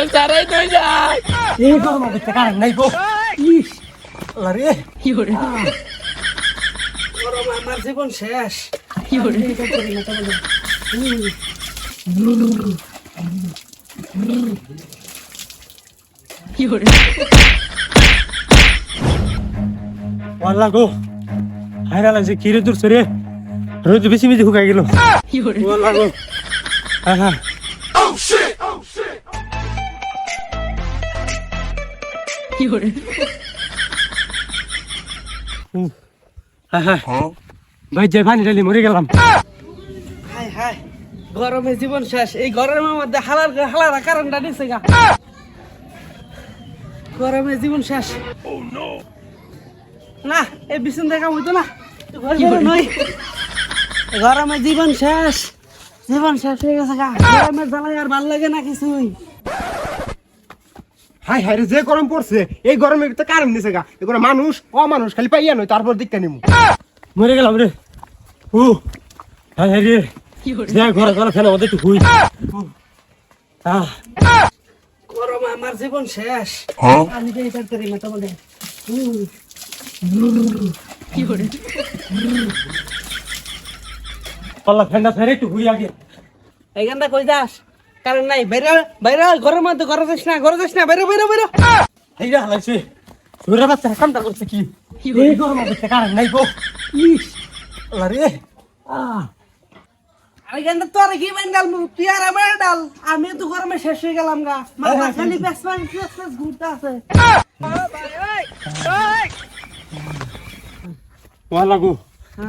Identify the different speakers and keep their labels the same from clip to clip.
Speaker 1: আমার সারাই তো যায়।
Speaker 2: এই গরম অবস্থা কারণ নাই গো। ইস আল্লাহ রে গরম আমার জীবন শেষ। আল্লাহ গো। হায়রা লাগছে কি রে দূর সরে রোদ বেশি বেশি শুকাই গেল। আল্লাহ গো। হ্যাঁ হ্যাঁ। হ্যাঁ হ্যাঁ ভাই যে পানি ঢালি মরে গেলাম। হাই হাই। গরমে জীবন শেষ। এই গরমের মধ্যে হালার হালার কারণটা নিছে গা। গরমে জীবন শেষ। না এই বিছুন দেখা হইতো না। গরমে জীবন শেষ। জীবন শেষ হয়ে গেছে গা। গরমের জ্বালায় আর ভালো লাগে না কিছুই।
Speaker 3: হাই হাই রে যে গরম পড়ছে এই গরমে তো কারণ নিছে গা। এগুলো মানুষ ও মানুষ খালি পাইয়া নয় তারপর দিকটা নিমু।
Speaker 2: মরে গেলাম রে। ও হাই হাই রে। যে ঘরে ঘরে ফেলে ওদের একটু হুই। আহ! গরমে আমার জীবন শেষ। আমি তো এটা করি না তোমাদের পাল্লা ফেন্ডা ফেরে একটু হুই আগে। এইখানটা কই যাস? কারণ নাই বাইরে বাইরে ঘরের মধ্যে ঘরে যাস না ঘরে যাস না বাইরে বাইরে বাইরে। এই যা হালাইছে সুরে বাচ্চা কামটা করছে কি? এই গরম অবস্থা কারণ নাই গো। ইস আল্লাহ রে। আহ। এইখানটা তোর কি বাইন ডাল তুই আর আমার ডাল আমি তো গরমে শেষ হয়ে গেলাম গা। মাথা খালি পেছমান পেছমান ঘুরতে আছে।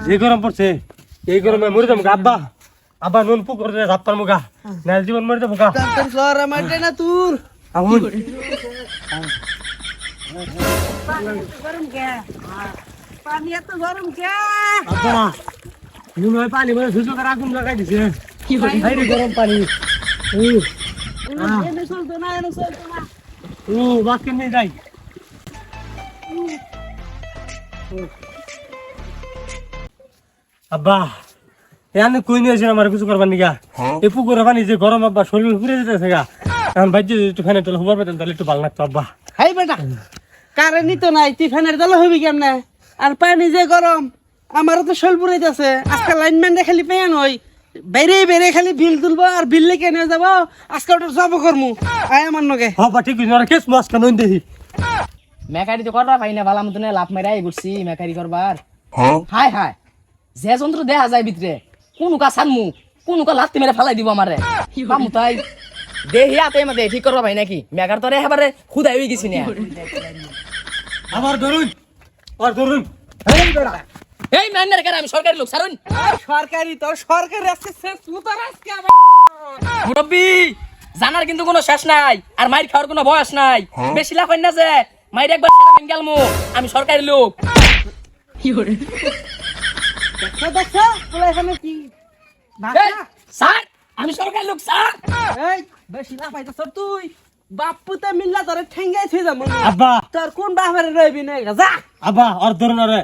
Speaker 2: যে গরম পড়ছে এই গরমে মরে যাব গা আব্বা আব্বা নুন পুকুর রাত পারব গা না জীবন মরে যাব গা গরম আটে না তোর। আহুন গরম কে পানি এত গরম কে? আব্বা নুন হয় পানি মানে সুযোগ আগুন লাগাই দিছে। হাই রে গরম পানি। ও এনে চলতো না এনে চলতো না। ও বাক্য নিয়ে যাই? আব্বা এখানে কই নিয়ে আসেন আমার কিছু করবার নিগা? এই পুকুরে পানি যে গরম আব্বা শরীর ঘুরে যেতেছে গা। এখন ভাইজি একটু ফ্যানের তলে হবার পেতেন তাহলে একটু ভালো লাগতো আব্বা।
Speaker 4: হাই বেটা কারেন্টই তো নাই তুই ফ্যানের দলে হবি কেমনে? আর পানি যে গরম আমারও তো শৈল পুরাইতেছে আজকে লাইনম্যান খালি পেয়ান হই বাইরে বাইরে খালি বিল তুলবো আর বিল লেকে নিয়ে যাব। আজকে ওটা জব করমু। আয় আমার নগে
Speaker 2: হবা ঠিক আছে আর কেস মাছ কেন দেখি।
Speaker 1: মেকারি তো করবা পাই না ভালো মতনে লাভ মেরাই ঘুরছি মেকারি করবার। হাই হাই যে যন্ত্র দেখা যায় ভিতরে কোন কা সানমু কোন কা লাত্তি মেরে ফেলাই দিব আমারে। পামু তাই। দেহি আতে মধ্যে ঠিক করবা ভাই নাকি? মেকার তো রে এবারে খুদাই হয়ে গেছি না?
Speaker 2: আবার ধরুন আর ধরুন।
Speaker 1: এই ম্যানের কারে আমি সরকারি লোক সারুন
Speaker 4: সরকারি তোর সরকারি আজকে শেষ। মুতার আজকে আমার
Speaker 1: মুরব্বি জানার কিন্তু কোনো শেষ নাই আর মাইর খাওয়ার কোনো বয়স নাই। বেশি লাখ হয় না যে মাইর একবার গেলমু আমি সরকারি লোক।
Speaker 4: দেখছ দেখছ তোলা এখানে কি? ভাষা
Speaker 1: স্যার আমি সরকারি লোক স্যার।
Speaker 4: এই বেশি লাফাইতেছ তুই। বাপুতে মিল্লা তোরে ঠেঙ্গাই থুই যাব
Speaker 2: আব্বা।
Speaker 4: তোর কোন বাপের রইবি না যা।
Speaker 2: আব্বা আর ধরুন আরে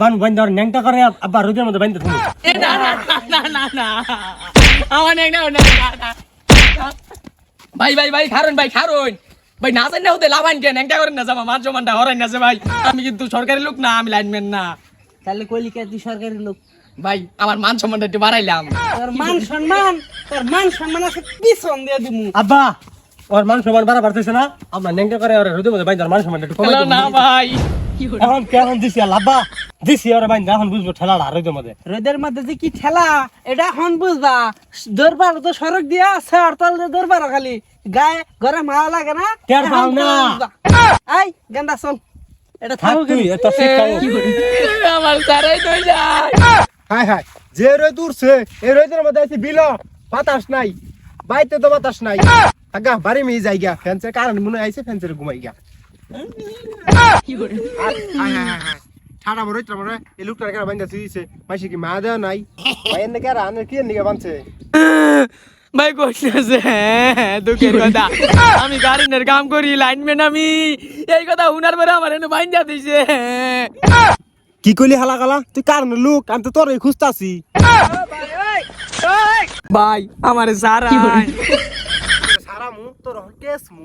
Speaker 2: বান বান আর ন্যাংটা করে আব্বা রোদের মধ্যে বাইন্দে তুমি।
Speaker 1: এ না না না না না আমার না না। ভাই ভাই ভাই খারুন ভাই খারুন। ভাই না জানি না হতে লাভান কেন একটা করেন না যাবা মান জমানটা হরাই না যে ভাই। আমি কিন্তু সরকারি লোক না আমি লাইনম্যান না।
Speaker 4: তাহলে কইলি কে তুই সরকারি লোক?
Speaker 1: ভাই আমার মান সম্মানটা একটু বাড়াইলাম।
Speaker 4: তোর মান সম্মান তোর মান সম্মান আছে পিছন দিয়ে দিমু।
Speaker 2: আব্বা ওর মান সমান বাড়া বাড়তেছে না? আমরা ন্যাংটা করে আর রোদের মধ্যে বাইন্দে আর মান সমান একটু কমাই
Speaker 1: হ্যালো না ভাই।
Speaker 2: এখন কেমন দিছি আব্বা? দিছি আর বাইন্দে এখন বুঝব ঠেলা আর রোদের মধ্যে।
Speaker 4: রোদের মধ্যে যে কি ঠেলা এটা এখন বুঝবা। দরবার তো সড়ক দিয়া আছে আর তল দরবার খালি। গায়ে ঘরে মায়া লাগে না
Speaker 2: টের পাও না।
Speaker 4: এই গেন্দা চল। এটা
Speaker 2: থাকো তুই এত শিক্ষা
Speaker 1: আমার সারাই তো যায়।
Speaker 3: হাই হাই যে রোদ উঠছে এই রোদের মধ্যে আছে বিল। বাতাস নাই বাইতে তো বাতাস নাই। আগা বাড়ি মেয়ে যাই গা ফ্যান্সের কারণ মনে আইছে ফ্যান্সের ঘুমাই গা হাই হাই হাই হাই ঠাডা বড় ইতরা বড় এই লোকটার কেন বান্ধা দিয়েছে মাসি কি মা দেওয়া নাই? কেরা কি বানছে
Speaker 1: ভাই কইতেছে দুঃখের কথা। আমি গাড়িনের কাম করি মেন আমি। এই কথা উনার পরে আমার এনে যা দিছে
Speaker 3: কি কইলি হালা গালা? তুই কার লোক? আমি তো তোরই খুঁজতাছি।
Speaker 1: ভাই আমার সারা
Speaker 3: সারা মুখ তোর কেস মু